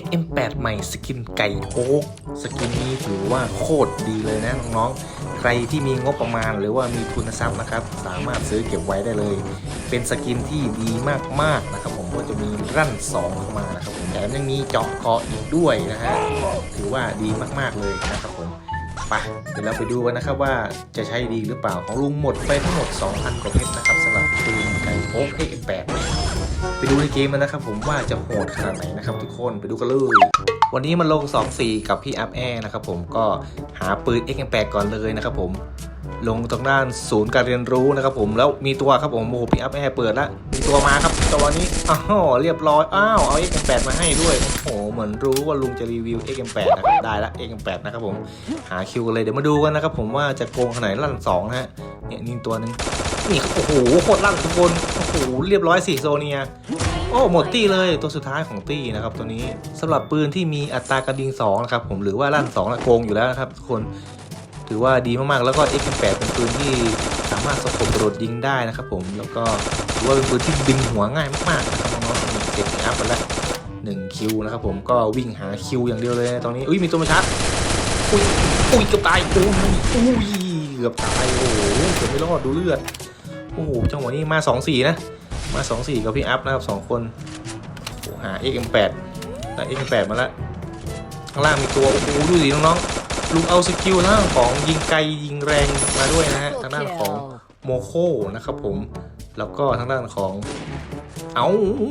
XM8 ใหม่สกินไก่โอ๊กสกินนี้ถือว่าโคตรดีเลยนะน้องๆ ใครที่มีงบประมาณหรือว่ามีทุนทรัพย์นะครับ สามารถซื้อเก็บไว้ได้เลย เป็นสกินที่ดีมากๆนะครับผมก็จะมีรั่น2เข้ามานะครับผมแถมยังมีเจาะเกาะอีกด้วยนะฮะถือว่าดีมากๆเลยนะครับผมไปเดี๋ยวเราไปดูกันนะครับว่าจะใช้ดีหรือเปล่าของลุงหมดไปทั้งหมด 2,000 กว่าเพชรนะครับสำหรับปืนไก่โอ๊ก XM8 เนี่ย ไปดูในเกมมันนะครับผมว่าจะโหดขนาดไหนนะครับทุกคนไปดูกันเลย วันนี้มันลง 2-4 กับพี่อัพแอร์นะครับผมก็หาปืน XM8 ก่อนเลยนะครับผมลงตรงด้านศูนย์การเรียนรู้นะครับผมแล้วมีตัวครับผมโอ้โหพี่อัพแอร์เปิดแล้วมีตัวมาครับตัวนี้อ้าวเรียบร้อยอ้าวเอา XM8 มาให้ด้วยโอ้โหเหมือนรู้ว่าลุงจะรีวิว XM8 นะครับได้ละ XM8 นะครับผมหาคิวกันเลยเดี๋ยวมาดูกันนะครับผมว่าจะโกงขนาดไหนลั่นสองนะฮะเนี่ยนี่ตัวหนึงนี่โอ้โหโคตรลั่นทุกคน หเรียบร้อยสี่โซเนีย โอ้ หมดตี้เลยตัวสุดท้ายของตี้นะครับตัวนี้สำหรับปืนที่มีอัตรากระดิ่ง2นะครับผมหรือว่าลั่น2นะโกงอยู่แล้วนะครับทุกคนถือว่าดีมากๆแล้วก็ X8 เป็นปืนที่สามารถสกบกระโดดยิงได้นะครับผมแล้วก็ถือว่าเป็นปืนที่ดึงหัวง่ายมากๆนะครับน้องๆเก็บอัพไปแล้วหนึ่งคิวนะครับผมก็วิ่งหาคิวอย่างเดียวเลยตอนนี้อุ้ยมีตัวมาชาร์จอุ้ยอุ้ยเกือบตายโอ้ยอุ้ยเกือบตายโอ้โหเกือบไม่รอดดูเลือด โอ้โหจังหวะนี้มาสองสี่นะ มา2 4กับพี่อัพนะครับ2คนโอ้หา XM8 ได้ XM8 มาแล้วข้างล่างมีตัวโอ้โหดูสิน้องๆลุงเอาสกิลทางด้านของยิงไกลยิงแรงมาด้วยนะฮะทางด้านของโมโคนะครับผมแล้วก็ทางด้านของเอ้า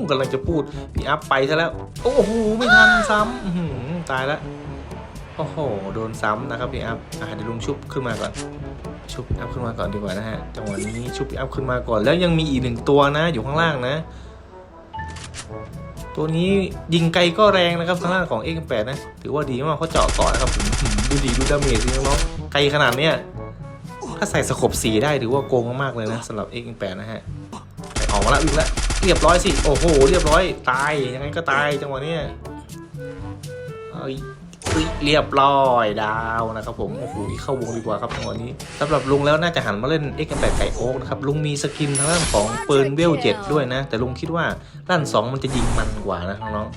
กำลังจะพูดพี่อัพไปซะแล้ว โอ้โหไม่ทันซ้ำอื้อหือตายแล้ว โอ้โห โดนซ้ำนะครับพี่อัพอะเดี๋ยวลุงชุบขึ้นมาก่อน ชุบพี่อัพขึ้นมาก่อนดีกว่านะฮะ จังหวะนี้ชุบพี่อัพขึ้นมาก่อน แล้วยังมีอีกหนึ่งตัวนะ อยู่ข้างล่างนะ ตัวนี้ยิงไกลก็แรงนะครับทางด้านของ X8 นะ ถือว่าดีมากเพราะเจาะก่อนนะครับ ดูดีดูดาเมจสิงน้องไกลขนาดเนี้ย ถ้าใส่สกบสีได้ถือว่าโกงมากๆเลยนะสำหรับ X8 นะฮะออกมาแล้ววิ่งแล้วเรียบร้อยสิ โอ้โห เรียบร้อย ตาย ยังไงก็ตายจังหวะเนี้ย อ้ยเอ้ยเรียบร้อยดาวนะครับผมโอ้โหเข้าวงดีกว่าครับจังวะนี้สำหรับลุงแล้วน่าจะหันมาเล่น X8 ไก่โอ๊กนะครับลุงมีสกินทางด้านของปืนเวลเจ็ดด้วยนะ แต่ลุงคิดว่าลั่นสองมันจะยิงมันกว่านะน้อง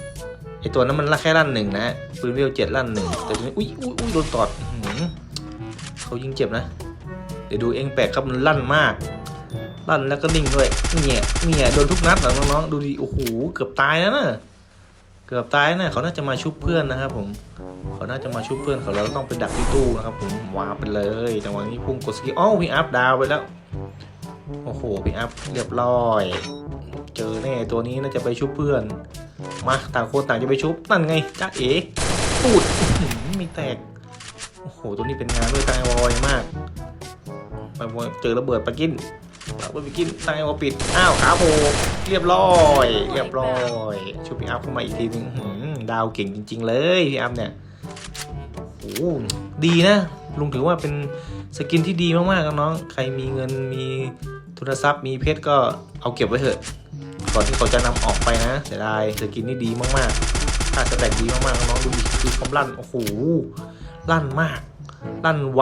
ๆไอตัวนั้นมันละแค่ลั่นหนึ่งนะปืนเวลเจ็ดลั่นหนึ่งแต่ตัวนี้อุ้ยอุ้ยอุ้ยโดนตอดเขายิงเจ็บนะ เดี๋ยวดูเองแปลกครับมันลั่นมาก ลั่นแล้วก็นิ่งด้วยเนี่ยเนี่ยโดนทุกนัดนะน้องๆดูดิโอ้โหเกือบตายแล้วนะ กือบตายนะเขาน่าจะมาชุบเพื่อนนะครับผมเขาน่าจะมาชุบเพื่อนเขาแล้วต้องไปดักที่ตู้นะครับผมวาไปเลยจังหวะนี้พุ่งกดสกิลอ้าวพี่อัพดาวไปแล้วโอ้โหพี่อัพเรียบร้อย เจอแน่ตัวนี้น่าจะไปชุบเพื่อนมาต่างคนต่างจะไปชุบนั่นไงจ้าเอ๋ปูดไมีแตกโอ้โหตัวนี้เป็นงานด้วยตายวอยมากไปเจอระเบิดปะกิน เบิดปกินตายวอปิด อ้าวขาโผเรียบร้อย เรียบร้อย ชุบพี่อัพเข้ามาอีกทีนึงดาวเก่งจริง ๆ เลยพี่อัพเนี่ยโอ้ดีนะ ลุงถือว่าเป็นสกินที่ดีมากๆครับน้อง ใครมีเงินมีทุนทรัพย์มีเพชรก็เอาเก็บไว้เถอะ ก่อนที่เขาจะนำออกไปนะเสียดายสกินนี่ดีมากๆถ้าสแต็กดีมากๆน้องดูดิคือความลั่น โอ้โห ลั่นมาก ลั่นไว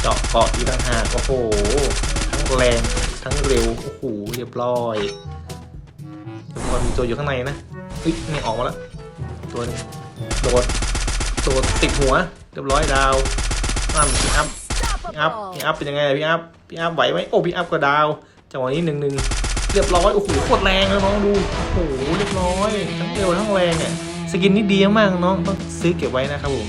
เจาะเกาะอีกต่างหากโอ้โห งแรงทั้งเร็ว โอ้โห เรียบร้อยเดี๋ยวมันมีตัวอยู่ข้างในนะเฮ้ยนี่ออกมาแล้ว ตัวนึงโดดโดดติดหัว เรียบร้อยดาวอ้ามพี่อัพพี่อัพพี่อัพเป็นยังไงพี่อัพพี่อัพไหวไหมโอ้พี่อัพก็ดาวจังหวะนี้หนึ่งหนึ่งเรียบร้อย โอ้โห โคตรแรงเลยน้องดู โอ้โห เรียบร้อย ทั้งเร็วทั้งแรงเนี่ย สกินนี่ดีมากน้อง ต้องซื้อเก็บไว้นะครับผม